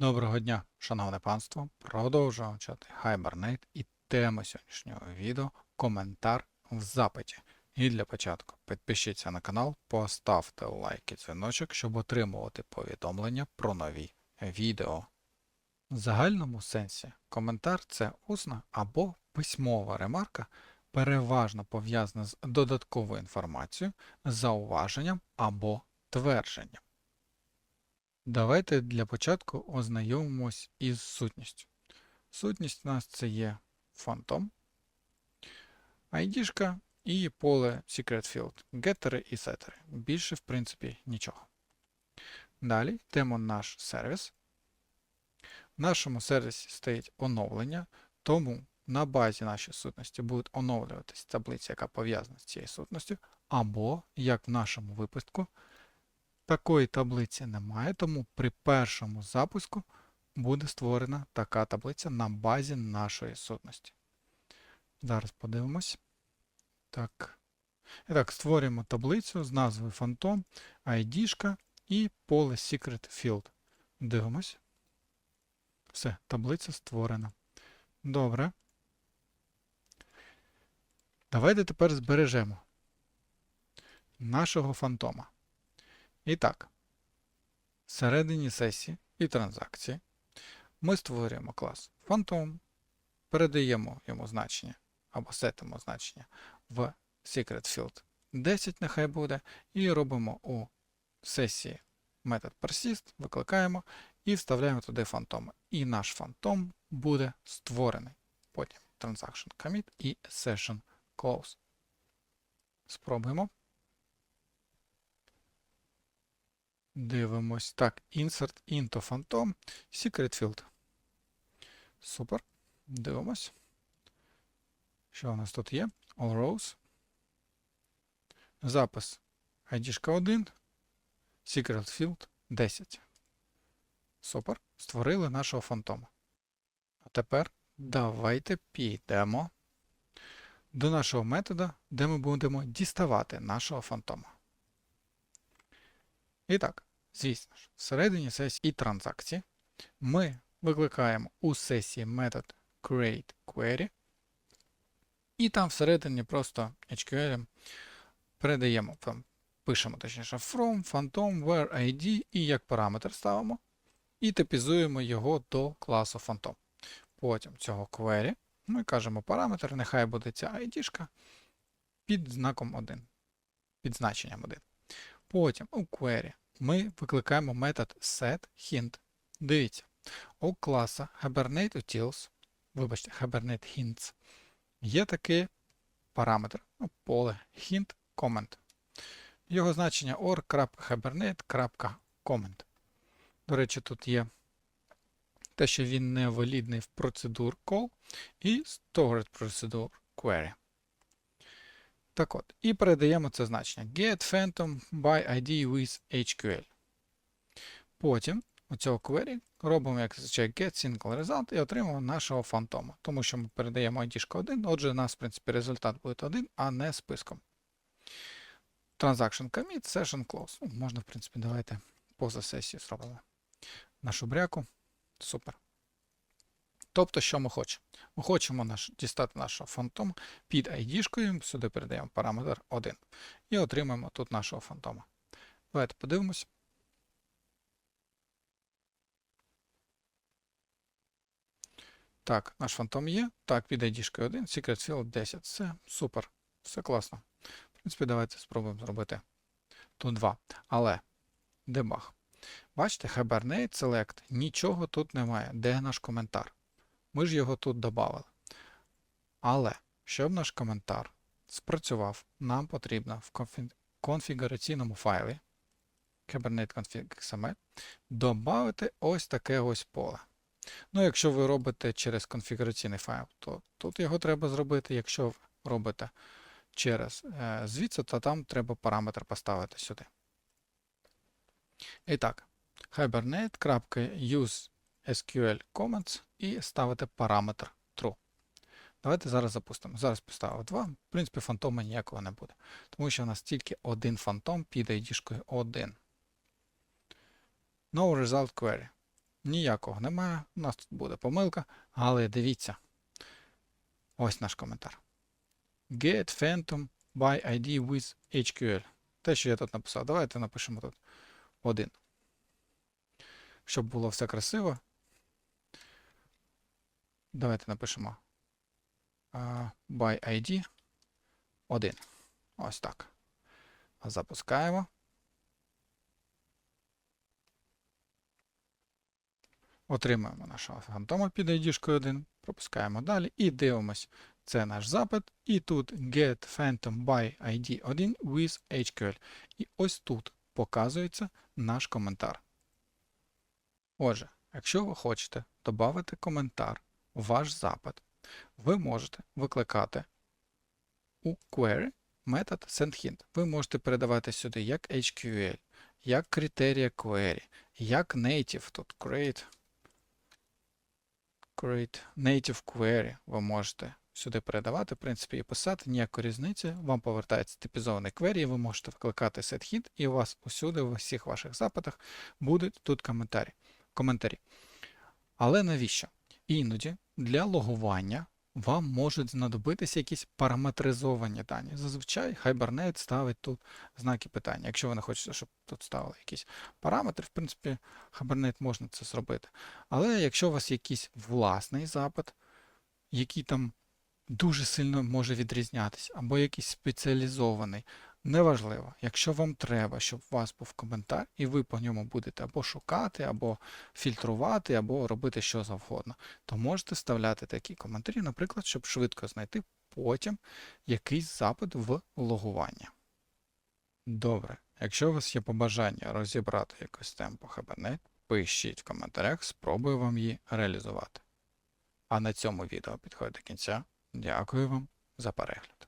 Доброго дня, шановне панство. Продовжуємо вчати Hibernate і тема сьогоднішнього відео коментар в запиті. І для початку підпишіться на канал, поставте лайк і дзвіночок, щоб отримувати повідомлення про нові відео. В загальному сенсі коментар це усна або письмова ремарка, переважно пов'язана з додатковою інформацією, зауваженням або твердженням. Давайте для початку ознайомимось із сутністю. Сутність у нас це є фантом, ID і поле Secret Field, геттери і сеттери. Більше, в принципі, нічого. Далі йдемо наш сервіс. В нашому сервісі стоїть оновлення, тому на базі нашої сутності буде оновлюватись таблиця, яка пов'язана з цією сутністю, або, як в нашому випадку, Такої таблиці немає, тому при першому запуску буде створена така таблиця на базі нашої сутності. Зараз подивимось. Так. І так, створюємо таблицю з назвою Phantom, ID і поле Secret Field. Дивимось. Все, таблиця створена. Добре. Давайте тепер збережемо нашого фантома. І так, всередині сесії і транзакції ми створюємо клас Phantom, передаємо йому значення або сетимо значення в Secret Field 10, нехай буде, і робимо у сесії метод persist, викликаємо і вставляємо туди фантоми. І наш фантом буде створений. Потім transaction commit і session close. Спробуємо. Дивимось. Так, Insert into Phantom, Secret Field. Супер. Дивимось. Що у нас тут є? All rows. Запис ID 1. Secret Field 10. Супер. Створили нашого фантома. А тепер давайте підемо до нашого метода, де ми будемо діставати нашого фантома. І так, Звісно ж, всередині сесії і транзакції ми викликаємо у сесії метод createQuery, і там всередині просто HQL передаємо, пишемо точніше from, phantom, where ID і як параметр ставимо, і типізуємо його до класу Phantom. Потім цього query ми кажемо параметр, нехай буде ця ID під знаком 1, під значенням 1. Потім у query ми викликаємо метод setHint. Дивіться, у класа HibernateUtils, вибачте, HibernateHints, є такий параметр, ну, поле hint comment. Його значення or.hibernate.comment. До речі, тут є те, що він не валідний в процедур call і stored procedure query. Так от, і передаємо це значення get phantom by ID with HQL. Потім у цього query робимо, як зазвичай, get single result і отримуємо нашого фантома. Тому що ми передаємо ID 1, отже, у нас, в принципі, результат буде один, а не списком. Transaction commit, session close. Ну, можна, в принципі, давайте поза сесію зробимо нашу бряку. Супер. Тобто, що ми хочемо? Ми хочемо наш, дістати нашого фантома під ID, сюди передаємо параметр 1. І отримаємо тут нашого фантома. Давайте подивимось. Так, наш фантом є. Так, під ID 1, Secret Field 10. Все, супер. Все класно. В принципі, давайте спробуємо зробити тут 2. Але дебаг. Бачите, Hibernate Select, нічого тут немає. Де наш коментар? Ми ж його тут додали. Але, щоб наш коментар спрацював, нам потрібно в конфігураційному файлі Kubernetes додати ось таке ось поле. Ну, якщо ви робите через конфігураційний файл, то тут його треба зробити. Якщо ви робите через е, звідси, то там треба параметр поставити сюди. І так, hibernate.use SQL Comments і ставити параметр true. Давайте зараз запустимо. Зараз поставив 2. В принципі, фантома ніякого не буде. Тому що у нас тільки один фантом під ID 1. No result query. ніякого немає. У нас тут буде помилка, але дивіться. Ось наш коментар. Get Phantom by ID with HQL. Те, що я тут написав. Давайте напишемо тут один. Щоб було все красиво. Давайте напишемо by ID 1. Ось так. Запускаємо. Отримуємо нашого фантома під ID 1, пропускаємо далі і дивимось. Це наш запит. І тут get phantom by ID 1 with HQL. І ось тут показується наш коментар. Отже, якщо ви хочете додати коментар ваш запит, ви можете викликати у query метод sendHint. Ви можете передавати сюди як HQL, як критерія query, як native тут create, create native query ви можете сюди передавати, в принципі, і писати, ніякої різниці. Вам повертається типізований query, і ви можете викликати setHint, і у вас усюди, в усіх ваших запитах будуть тут коментарі. коментарі. Але навіщо? Іноді для логування вам можуть знадобитися якісь параметризовані дані. Зазвичай Hibernate ставить тут знаки питання. Якщо ви не хочете, щоб тут ставили якісь параметри, в принципі, Hibernate можна це зробити. Але якщо у вас якийсь власний запит, який там дуже сильно може відрізнятися, або якийсь спеціалізований, неважливо. Якщо вам треба, щоб у вас був коментар, і ви по ньому будете або шукати, або фільтрувати, або робити що завгодно, то можете вставляти такі коментарі, наприклад, щоб швидко знайти потім якийсь запит в логування. Добре, якщо у вас є побажання розібрати якусь тему по Hibernate, пишіть в коментарях, спробую вам її реалізувати. А на цьому відео підходить до кінця. Дякую вам за перегляд.